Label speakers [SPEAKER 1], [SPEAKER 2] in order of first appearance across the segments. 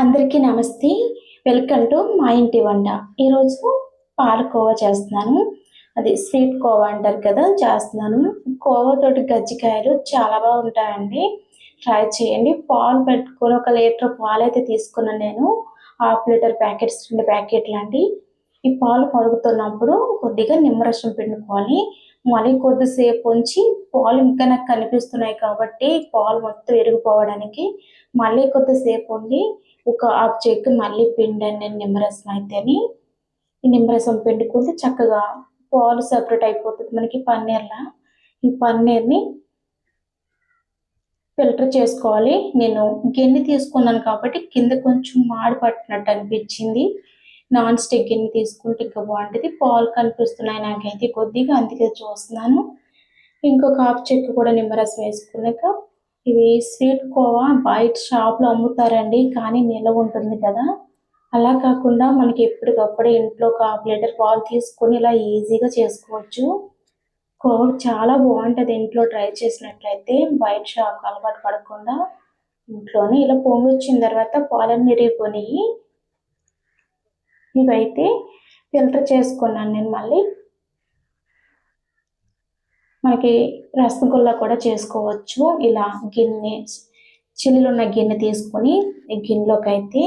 [SPEAKER 1] అందరికీ నమస్తే. Welcome to మా ఇంటి వంట. ఈరోజు పాలకోవా చేస్తున్నాను. అది స్వీట్ కోవా అంటారు కదా చేస్తున్నాను. కోవాతోటి గజ్జికాయలు చాలా బాగుంటాయండి. ట్రై చేయండి. పాలు పెట్టుకొని ఒక లీటర్ పాలు అయితే తీసుకున్నాను నేను. హాఫ్ లీటర్ ప్యాకెట్స్ రెండు ప్యాకెట్లు అండి. ఈ పాలు పరుగుతున్నప్పుడు కొద్దిగా నిమ్మరసం పిండుకోవాలి. మళ్ళీ కొద్దిసేపు ఉంచి పాలు ఇంకా నాకు కనిపిస్తున్నాయి కాబట్టి పాలు మొత్తం ఎరిగిపోవడానికి మళ్ళీ కొద్దిసేపు ఉండి ఒక హాఫ్ చెక్ మళ్ళీ పిండాను నేను నిమ్మరసం అయితేని ఈ నిమ్మరసం పిండుకుంటే చక్కగా పాలు సపరేట్ అయిపోతుంది. మనకి పన్నీర్లా ఈ పన్నీర్ని ఫిల్టర్ చేసుకోవాలి. నేను గిన్నె తీసుకున్నాను కాబట్టి కింద కొంచెం మాడి పట్టినట్టు అనిపించింది. నాన్ స్టిక్ గిన్నె తీసుకుంటే ఇంకా బాగుంటుంది. పాలు కనిపిస్తున్నాయి నాకైతే కొద్దిగా అందుకే చూస్తున్నాను. ఇంకొక హాఫ్ చెక్కు కూడా నిమ్మరసం వేసుకున్నాక ఇవి స్వీట్ కోవా బయట షాప్లో అమ్ముతారండి కానీ నిలవ ఉంటుంది కదా. అలా కాకుండా మనకి ఎప్పటికప్పుడు ఇంట్లో ఒక హాఫ్ లీటర్ పాలు తీసుకొని ఇలా ఈజీగా చేసుకోవచ్చు. కోవా చాలా బాగుంటుంది ఇంట్లో ట్రై చేసినట్లయితే బయట షాప్ అలవాటు పడకుండా ఇంట్లోనే. ఇలా పొంగి వచ్చిన తర్వాత పాలన్నీ రేపునియి ఇవైతే ఫిల్టర్ చేసుకున్నాను నేను మళ్ళీ. మనకి రసగుల్లా కూడా చేసుకోవచ్చు. ఇలా గిన్నె చిల్లున్న గిన్నె తీసుకొని ఈ గిన్నెలోకి అయితే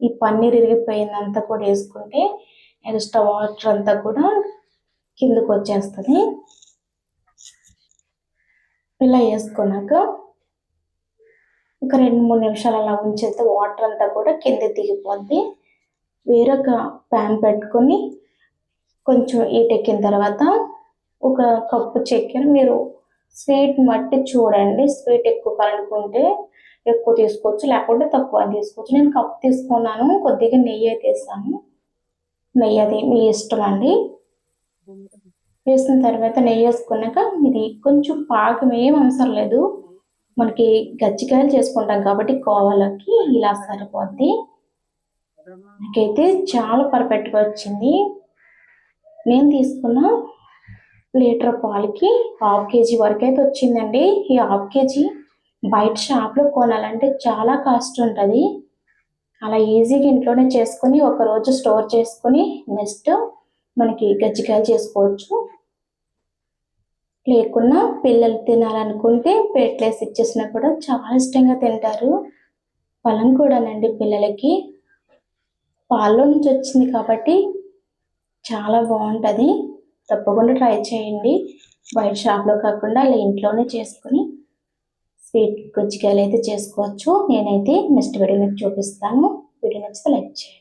[SPEAKER 1] ఈ పన్నీర్ ఇరిగిపోయిందంతా కూడా వేసుకుంటే ఎక్స్ట్రా వాటర్ అంతా కూడా కిందకు వచ్చేస్తుంది. ఇలా వేసుకున్నాక ఒక రెండు మూడు నిమిషాలు అలా ఉంచేస్తే వాటర్ అంతా కూడా కింద దిగిపోద్ది. వేరొక ప్యాన్ పెట్టుకొని కొంచెం ఈటెక్కిన తర్వాత ఒక కప్పు చక్కెర మీరు స్వీట్ మట్టి చూడండి. స్వీట్ ఎక్కువ కలుపుకుంటే ఎక్కువ తీసుకోవచ్చు లేకుంటే తక్కువ తీసుకోవచ్చు. నేను కప్పు తీసుకున్నాను కొద్దిగా నెయ్యి అయితే వేసాను. నెయ్యి అది మీ ఇష్టం అండి. వేసిన తర్వాత నెయ్యి వేసుకున్నాక ఇది కొంచెం పాకం ఏం అవసరం లేదు. మనకి గచ్చికాయలు చేసుకుంటాం కాబట్టి కోవాలకి ఇలా సరిపోద్ది. నాకైతే చాలా పర్ఫెక్ట్గా వచ్చింది. నేను తీసుకున్న లీటర్ పాలకి హాఫ్ కేజీ వరకు అయితే వచ్చిందండి. ఈ హాఫ్ కేజీ బయట షాప్లో కొనాలంటే చాలా కాస్ట్ ఉంటుంది. అలా ఈజీగా ఇంట్లోనే చేసుకొని ఒక రోజు స్టోర్ చేసుకొని నెక్స్ట్ మనకి గజ్జికాయలు చేసుకోవచ్చు. లేకున్నా పిల్లలు తినాలనుకుంటే ప్లేట్లేసి ఇచ్చేసినా కూడా చాలా ఇష్టంగా తింటారు. ఫలం కూడానండి పిల్లలకి. పాల్లో నుంచి వచ్చింది కాబట్టి చాలా బాగుంటుంది. తప్పకుండా ట్రై చేయండి. బయట షాప్లో కాకుండా ఇలా ఇంట్లోనే చేసుకుని స్వీట్ గుజ్జికాయలు అయితే చేసుకోవచ్చు. నేనైతే నెక్స్ట్ వీడియో మీకు చూపిస్తాను. వీడియో నచ్చితే లైక్ చేయండి.